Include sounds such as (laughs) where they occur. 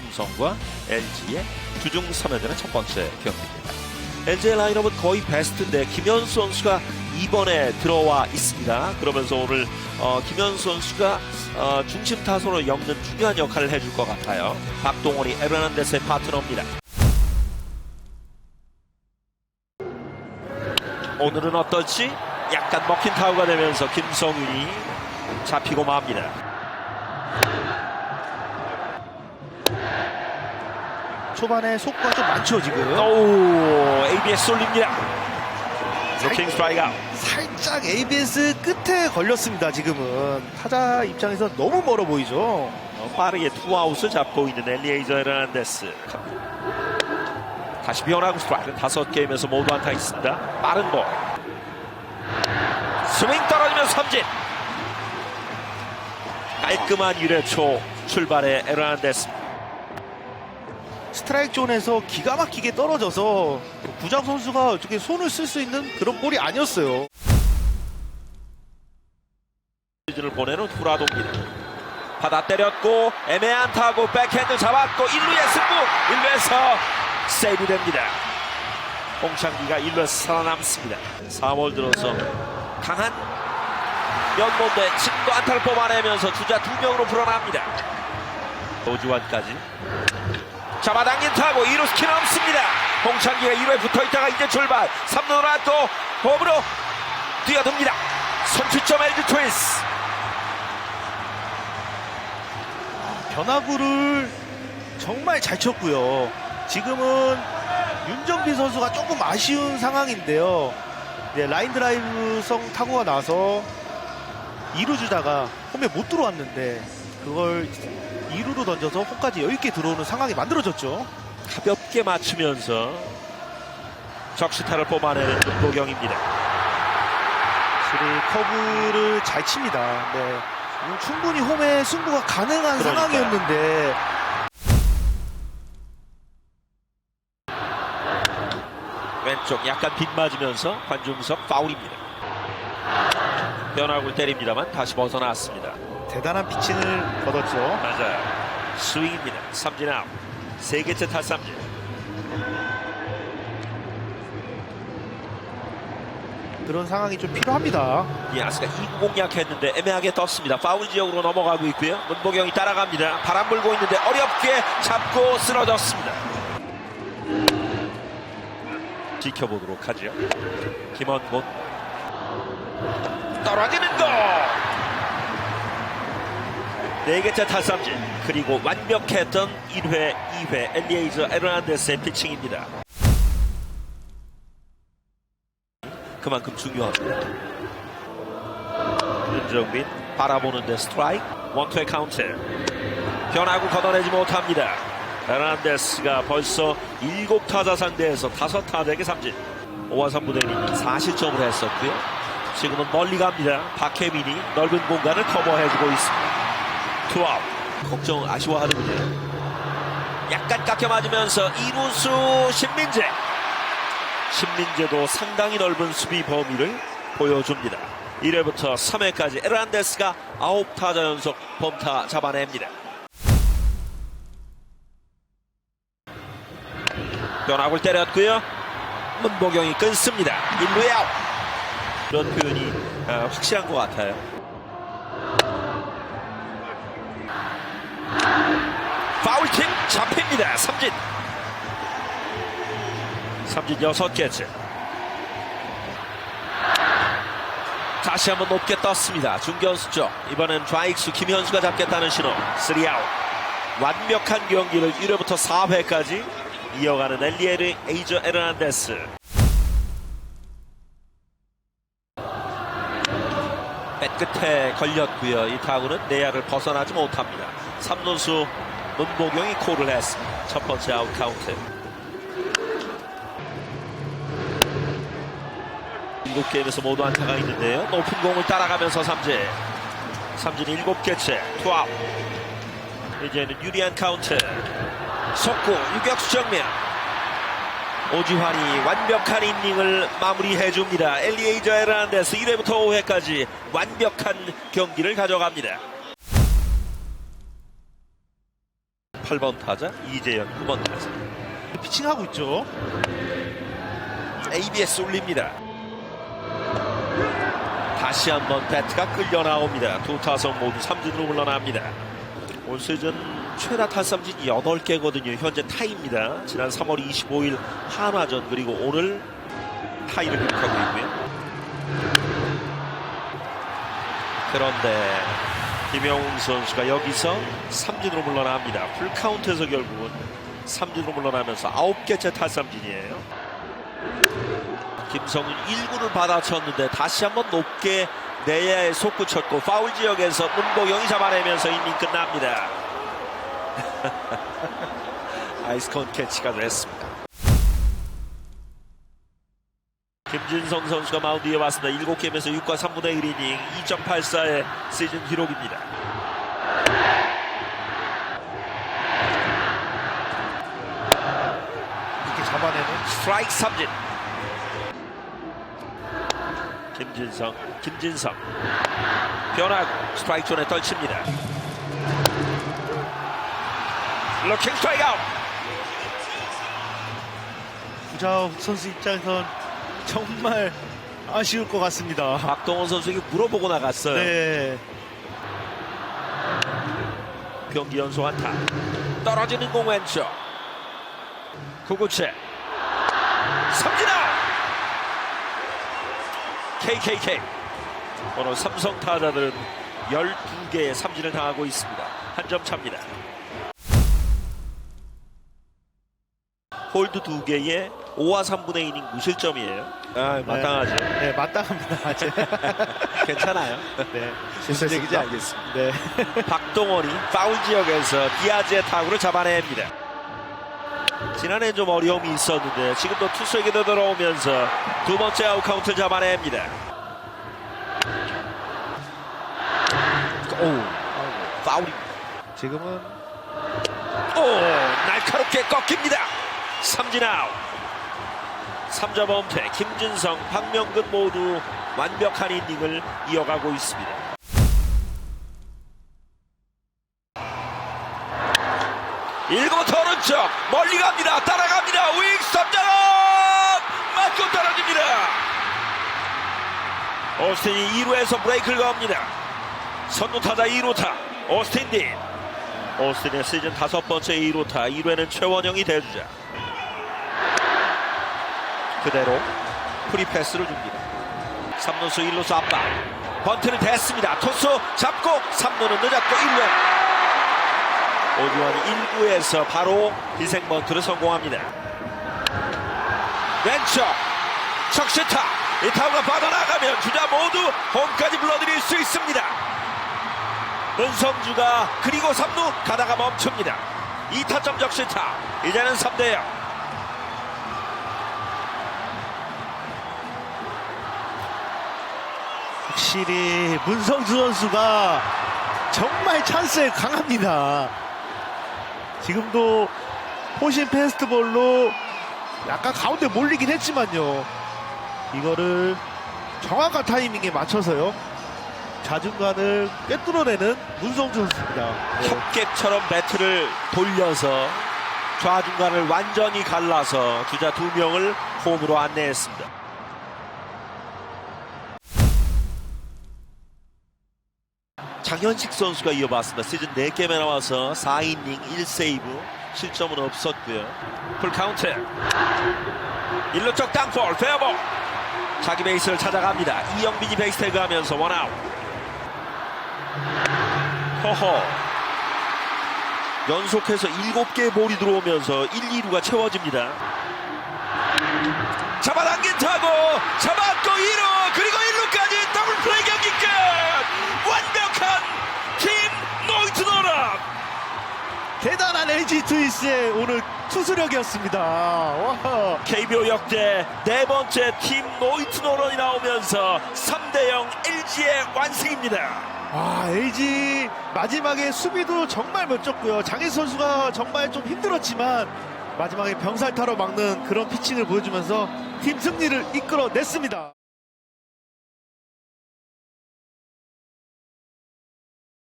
삼성과 LG의 주중 3연전의 첫 번째 경기입니다. LG의 라인업은 거의 베스트인데 김현수 선수가 2번에 들어와 있습니다. 그러면서 오늘 어, 김현수 선수가 어, 중심 타선을 엮는 중요한 역할을 해줄 것 같아요. 박동원이 에르난데스의 파트너입니다. 오늘은 어떨지 약간 먹힌 타구가 되면서 김성윤이 잡히고 맙니다. 초반에 속도가 좀 많죠 지금 오, ABS 올립니다. 루킹 스트라이크 아웃. 살짝 ABS 끝에 걸렸습니다 지금은 타자 입장에서 너무 멀어 보이죠 어, 빠르게 투아웃을 잡고 있는 엘리에이저 에르난데스. 다시 변하고 스트라이크 다섯 게임에서 모두 안타 있습니다. 빠른 볼. 스윙 떨어지면 삼진. 깔끔한 유래초 출발의 에르난데스. 스트라이크 존에서 기가 막히게 떨어져서 구장 선수가 어떻게 손을 쓸 수 있는 그런 볼이 아니었어요 시즌을 보내는 후라도입니다. 받아 때렸고 애매한 타구 백핸드 잡았고 1루에 승부 1루에서 세이브 됩니다. 홍창기가 1루에서 살아남습니다. 4월 들어서 강한 연봉대 진도 안타를 뽑아내면서 주자 두 명으로 불어납니다. 오주환까지 잡아당긴 타고 2루 스키 넘습니다. 홍창기가 1루에 붙어있다가 이제 출발 3루로 놨고 홈으로 뛰어듭니다. 선취점 LG 트윈스 변화구를 정말 잘 쳤고요 지금은 윤정빈 선수가 조금 아쉬운 상황인데요 네, 라인 드라이브성 타구가 나서 2루 주다가 홈에 못 들어왔는데 그걸 2루로 던져서 홈까지 여유있게 들어오는 상황이 만들어졌죠 가볍게 맞추면서 적시타를 뽑아내는 문보경입니다. 확실히 커브를 잘 칩니다. 네. 충분히 홈에 승부가 가능한 그러니까요. 상황이었는데 왼쪽 약간 빗맞으면서 관중석 파울입니다. 변화구를 때립니다만 다시 벗어났습니다. 대단한 피칭을 거뒀죠. 맞아요. 스윙입니다. 삼진 아웃. 세 개째 타삼진. 그런 상황이 좀 필요합니다. 이아스가 2구 공략했는데 애매하게 떴습니다. 파울 지역으로 넘어가고 있고요. 문보경이 따라갑니다. 바람 불고 있는데 어렵게 잡고 쓰러졌습니다. 지켜보도록 하죠. 김원곤 떨어지는 거. 네 개째 탈삼진 그리고 완벽했던 1회, 2회 엘리에이저 에르난데스의 피칭입니다. 그만큼 중요합니다. 윤정빈 바라보는데 스트라이크 원투의 카운트 변화구 걷어내지 못합니다 에르난데스가 벌써 7타자 상대에서 5타자에게 삼진 5와 3분의 1 4실점을 했었고요 지금은 멀리 갑니다 박혜민이 넓은 공간을 커버해주고 있습니다 투아웃 걱정 아쉬워하는군요 약간 깎여 맞으면서 이루수 신민재 신민재도 상당히 넓은 수비 범위를 보여줍니다. 1회부터 3회까지 에르난데스가 9타자 연속 범타 잡아냅니다. 변화구를 때렸고요. 문보경이 끊습니다. 1루에 아웃. 그런 표현이 아, 확실한 것 같아요. 파울팀 잡힙니다. 삼진. 삼진 여섯 개째. 다시 한번 높게 떴습니다. 중견수 쪽. 이번엔 좌익수 김현수가 잡겠다는 신호. 3아웃. 완벽한 경기를 1회부터 4회까지 이어가는 엘리에르 에이저 에르난데스. 끝에 걸렸고요. 이 타구는 내야를 벗어나지 못합니다. 3루수 문보경이 콜을 했습니다. 첫 번째 아웃 카운트. 일곱 게임에서 모두 안타가 있는데요. 높은 공을 따라가면서 삼진. 삼진 일곱 개째. 투아웃. 이제는 유리한 카운트. 속구 유격수 정면. 오지환이 완벽한 인닝을 마무리해줍니다. 엘리에이저 에르난데스 1회부터 5회까지 완벽한 경기를 가져갑니다. 8번 타자, 이재현 9번 타자. 피칭하고 있죠. ABS 올립니다. 다시 한번 배트가 끌려 나옵니다. 두 타석 모두 삼진으로 물러납니다. 올 시즌 최다 탈삼진 8개거든요. 현재 타입니다. 지난 3월 25일 한화전 그리고 오늘 타이를 기록하고 있고요. 그런데 김영웅 선수가 여기서 삼진으로 물러납니다. 풀카운트에서 결국은 삼진으로 물러나면서 9개째 탈삼진이에요. 김성윤 1구를 받아쳤는데 다시 한번 높게 내야에 솟구쳤고 파울 지역에서 문보경이 잡아내면서 이닝 끝납니다. (laughs) 아이스컨 캐치가 됐습니다. 김진성 선수가 마운드에 왔습니다. 7게임에서 6과 3분의 1이닝 2.84의 시즌 기록입니다. 이렇게 잡아내는 스트라이크 삼진. 김진성, 김진성 변하고 스트라이크 존에 떨칩니다. 로킹 스트라이크 아웃. 구자욱 선수 입장에선 정말 아쉬울 것 같습니다. 박동원 선수에게 물어보고 나갔어요. 네. 경기 연속 안타. 떨어지는 공 왼쪽. 구구째. 삼진 아웃. KKK. 오늘 삼성 타자들은 12개의 삼진을 당하고 있습니다. 한 점 차입니다. 홀드 2개에 5와 3분의 2이닝 무실점이에요. 아, 마땅하죠. 네, 마땅합니다. 아직. (laughs) 괜찮아요. 네. 무슨 얘기인지 알겠습니다. 네. 박동원이 파울 지역에서 디아즈의 타구를 잡아냅니다. 지난해 좀 어려움이 있었는데 지금도 투수에게 되돌아오면서 두 번째 아웃 카운트를 잡아냅니다. 오, 파울이. 지금은 오, 날카롭게 꺾입니다. 삼진 아웃. 3점 범퇴 김진성, 박명근 모두 완벽한 이닝을 이어가고 있습니다. 1구부터 오른쪽 멀리 갑니다. 따라갑니다. 윙스톱 작업 맞고 떨어집니다. 오스틴이 2루에서 브레이크를 겁니다. 선두타자 2루타 오스틴 딘 오스틴의 시즌 다섯 번째 2루타 2루에는 최원영이 대주자 그대로 프리패스를 줍니다. 3루수 1루수 앞발 번트를 댔습니다. 토수 잡고 3루는 늦었고 1루. 오주환이 1구에서 바로 희생 번트를 성공합니다. 왼쪽 적시타. 이 타구가 빠져나가면 주자 모두 홈까지 불러들일 수 있습니다. 문성주가 그리고 3루 가다가 멈춥니다. 2타점 적시타. 이제는 3대 0. 확실히 문성주 선수가 정말 찬스에 강합니다. 지금도 포신 페스티벌로 약간 가운데 몰리긴 했지만요. 이거를 정확한 타이밍에 맞춰서요. 자중간을 꿰뚫어내는 문성주 선수입니다. 네. 협객처럼 배트를 돌려서 좌중간을 완전히 갈라서 주자 두 명을 홈으로 안내했습니다. 장현식 선수가 이어봤습니다. 시즌 4게임에 나와서 4이닝 1세이브 실점은 없었고요. 풀카운트 1루 쪽 땅볼 페어볼 자기 베이스를 찾아갑니다. 이영빈이 베이스 태그하면서 원아웃 허허 연속해서 7개의 볼이 들어오면서 1, 2루가 채워집니다. 잡아당긴 타고 잡았 LG 트윈스의 오늘 투수력이었습니다. 와. KBO 역대 네 번째 팀 노이트 노런이 나오면서 3대0 LG의 완승입니다. 아, LG 마지막에 수비도 정말 멋졌고요. 장희 선수가 정말 좀 힘들었지만 마지막에 병살타로 막는 그런 피칭을 보여주면서 팀 승리를 이끌어냈습니다.